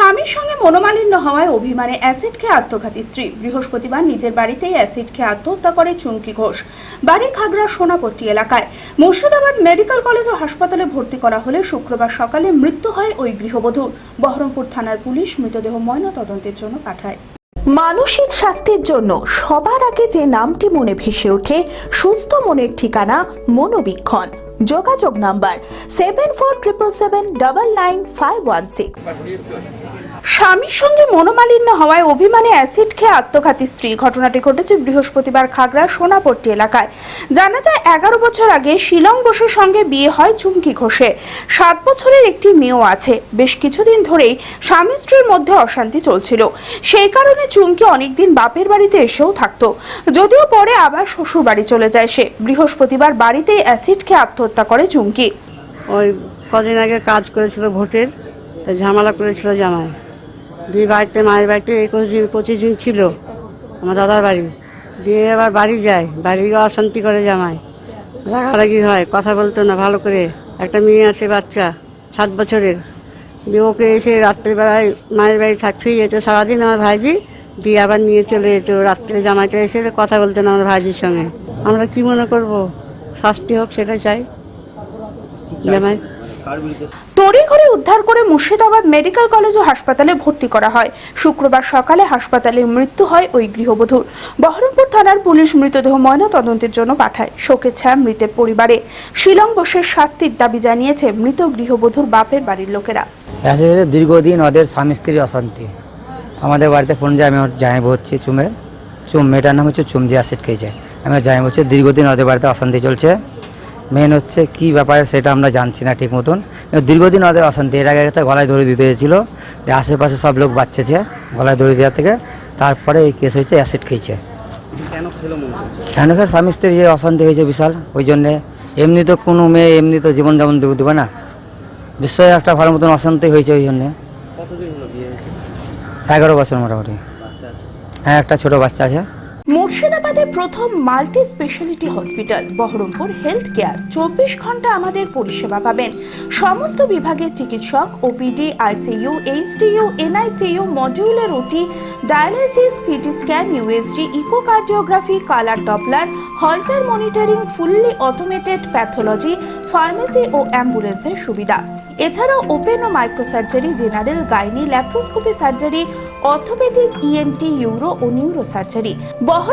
স্বামীর সঙ্গে মনোমালিন্য হওয়ায় অভিমানে অ্যাসিড খেয়ে আত্মঘাতী স্ত্রী। বৃহস্পতিবার নিজের বাড়িতেই অ্যাসিড খেয়ে আত্মহত্যা করে চুমকি ঘোষ। বাড়ি খাগড়া, সোনাপট্টি এলাকায়। মুর্শিদাবাদ মেডিকেল কলেজ ও হাসপাতালে ভর্তি করা হলে শুক্রবার সকালে মৃত্যু হয় ওই গৃহবধূর। বহরমপুর থানার পুলিশ মৃতদেহ ময়না তদন্তের জন্য পাঠায়। মানসিক স্বাস্থ্যের জন্য সবার আগে যে নামটি মনে ভেসে ওঠে, সুস্থ মনের ঠিকানা মনোবীক্ষণ। যোগাযোগ number seven four triple seven double nine five one six স্বামীর সঙ্গে মনোমালিন্য হওয়ায় অভিমানে অ্যাসিড খেয়ে আত্মঘাতী স্ত্রী। ঘটনাটি ঘটেছে বৃহস্পতিবার খাগড়া সোনাপট্টি এলাকায়। জানা যায়, এগারো বছর আগে শিলং বসুর সঙ্গে বিয়ে হয় চুমকি ঘোষে। সাত বছরের একটি মেয়েও আছে। বেশ কিছুদিন ধরেই স্বামী স্ত্রীর মধ্যে অশান্তি চলছিল। সেই কারণে চুমকি অনেকদিন বাপের বাড়িতে এসেও থাকতো। যদিও পরে আবার শ্বশুর বাড়ি চলে যায় সে। বৃহস্পতিবার বাড়িতেই অ্যাসিড খেয়ে আত্মহত্যা করে চুমকি। ওই কদিন আগে কাজ করেছিল ভোটের ঝামেলা করেছিল জামাই। দুই বাড়িতে, মায়ের বাড়িতে একুশ দিন পঁচিশ দিন ছিল আমার দাদার বাড়ি। দিয়ে আবার বাড়ি যায়, বাড়ি অশান্তি করে জামাই। রাগারাগি হয়, কথা বলতো না, ভালো করে। একটা মেয়ে আছে, বাচ্চা, সাত বছরের। দিয়ে ওকে এসে রাত্রিবেলায় মায়ের বাড়ি থাকতেই যেত। সারাদিন আমার ভাইজি দিয়ে আবার নিয়ে চলে যেত। রাত্রে জামাইটা এসে কথা বলতো না আমার ভাইজির সঙ্গে। আমরা কি মনে করব? শাস্তি হোক, সেটা চাই। তড়িঘড়ি উদ্ধার করে মুর্শিদাবাদ মেডিকেল কলেজ ও হাসপাতালে ভর্তি করা হয়। শুক্রবার সকালে হাসপাতালে মৃত্যু হয় ওই গৃহবধূর বহরমপুর থানার পুলিশ মৃতদেহ ময়না তদন্তের জন্য পাঠায়। শোকের ছায়া মৃতের পরিবারে। শিলং বসের শাস্তির দাবি জানিয়েছে মৃত গৃহবধূর বাপের বাড়ির লোকেরা। দীর্ঘদিন ওদের স্বামী স্ত্রীর অশান্তি। আমাদের বাড়িতে ফোন যায় আমি ওর জামাইব হচ্ছি চুমের চুম মেয়েটার নাম হচ্ছে চুম যে। অ্যাসিড খেয়েছে আমি জামাইব হচ্ছে। দীর্ঘদিন ওদের বাড়িতে অশান্তি চলছে। মেন হচ্ছে কি ব্যাপারে সেটা আমরা জানছি না ঠিক মতন। দীর্ঘদিন ওদের অশান্তি এর আগে একটা গলায় দড়ি দিতে হয়েছিল। আশেপাশে সব লোক বাচ্চাছে গলায় দড়ি দেওয়া থেকে। তারপরে এই কেস হয়েছে অ্যাসিড খেয়েছে। কেন খেয়ে স্বামী স্ত্রীর যে অশান্তি হয়েছে বিশাল ওই জন্যে। এমনি তো কোনো মেয়ে এমনি তো জীবনযাপন দেবে দেবে না। নিশ্চয়ই একটা ভালো মতন অশান্তি হয়েছে ওই জন্যে। এগারো বছর মোটামুটি। হ্যাঁ একটা ছোট বাচ্চা আছে। মুর্শিদাবাদে প্রথম multi speciality hospital, Baharampur health care চব্বিশ ঘণ্টা আমাদের পরিষেবা পাবেন। সমস্ত বিভাগের চিকিৎসক, OPD, ICU, HDU, NICU, modular OT dialysis CT scan, USG, echocardiography, colour doppler, holter monitoring, fully automated pathology, pharmacy ও অ্যাম্বুলেন্সের সুবিধা। এছাড়াও ওপেন ও microsurgery, general gynae, laparoscopy surgery, orthopaedic, ENT, uro ও নিউরো সার্জারি